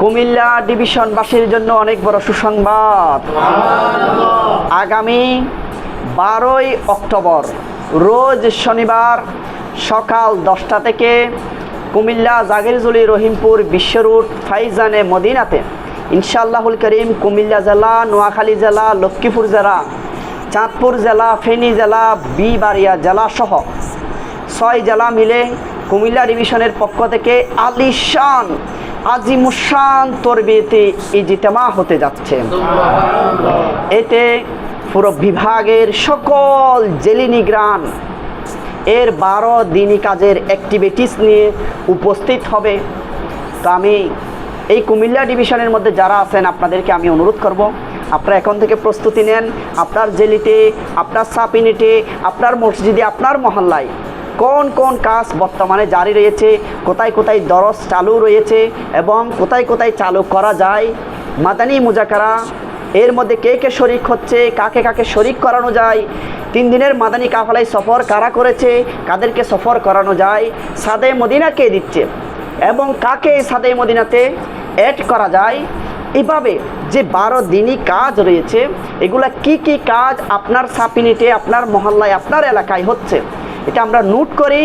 কুমিল্লা ডিভিশনবাসীর জন্য অনেক বড় সুসংবাদ। আগামী বারোই অক্টোবর, রোজ শনিবার সকাল দশটা থেকে কুমিল্লা জাগিরজুলি রহিমপুর বিশ্ব রুট ফাইজানে মদিনাতে। ইনশাআল্লাহুল করিম কুমিল্লা জেলা, নোয়াখালী জেলা, লক্ষ্মীপুর জেলা, চাঁদপুর জেলা, ফেনী জেলা, বিবাড়িয়া জেলা সহ ছয় জেলা মিলে কুমিল্লা ডিভিশনের পক্ষ থেকে আলিশান আজিমুসান তরবিয়তে ইজিতেমা হতে যাচ্ছে। এতে পুরো বিভাগের সকল জেলি নিগ্রান এর বারো দিনই কাজের অ্যাক্টিভিটিস নিয়ে উপস্থিত হবে। তো আমি এই কুমিল্লা ডিভিশনের মধ্যে যারা আছেন, আপনাদেরকে আমি অনুরোধ করব, আপনারা এখন থেকে প্রস্তুতি নেন। আপনার জেলিতে, আপনার সাপিনিতে, আপনার মসজিদে, আপনার মহল্লায় কোন কোন কাজ বর্তমানে জারি রয়েছে, কোথায় কোথায় দরস চালু রয়েছে এবং কোথায় কোথায় চালু করা যায়, মাদানী মুজাকারা, এর মধ্যে কে কে শরিক হচ্ছে, কাকে কাকে শরিক করানো যায়, তিন দিনের মাদানী কাফালাই সফর কারা করেছে, কাদেরকে সফর করানো যায়, সাদে মদিনা কে দিচ্ছে এবং কাকে সাদে মদিনাতে অ্যাড করা যায়, এভাবে যে বারো দিনই কাজ রয়েছে, এগুলা কি কি কাজ আপনার সাপিনিতে, আপনার মহল্লায়, আপনার এলাকায় হচ্ছে? এটা আমরা নোট করি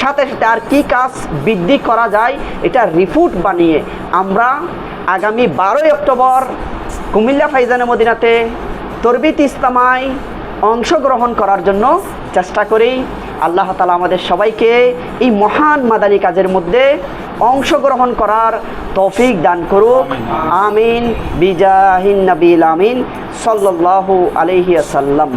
সাথে সাথে আর কী কাজ বৃদ্ধি করা যায়, এটা রিপোর্ট বানিয়ে আমরা আগামী বারোই অক্টোবর কুমিল্লা ফাইজানে মদিনাতে তরবিত ইস্তামায় অংশগ্রহণ করার জন্য চেষ্টা করি। আল্লাহ তালা আমাদের সবাইকে এই মহান মাদানী কাজের মধ্যে অংশগ্রহণ করার তৌফিক দান করুক। আমিন। বিজাহিন নবিল আমিন। সাল্লাল্লাহু আলাইহি আসাল্লাম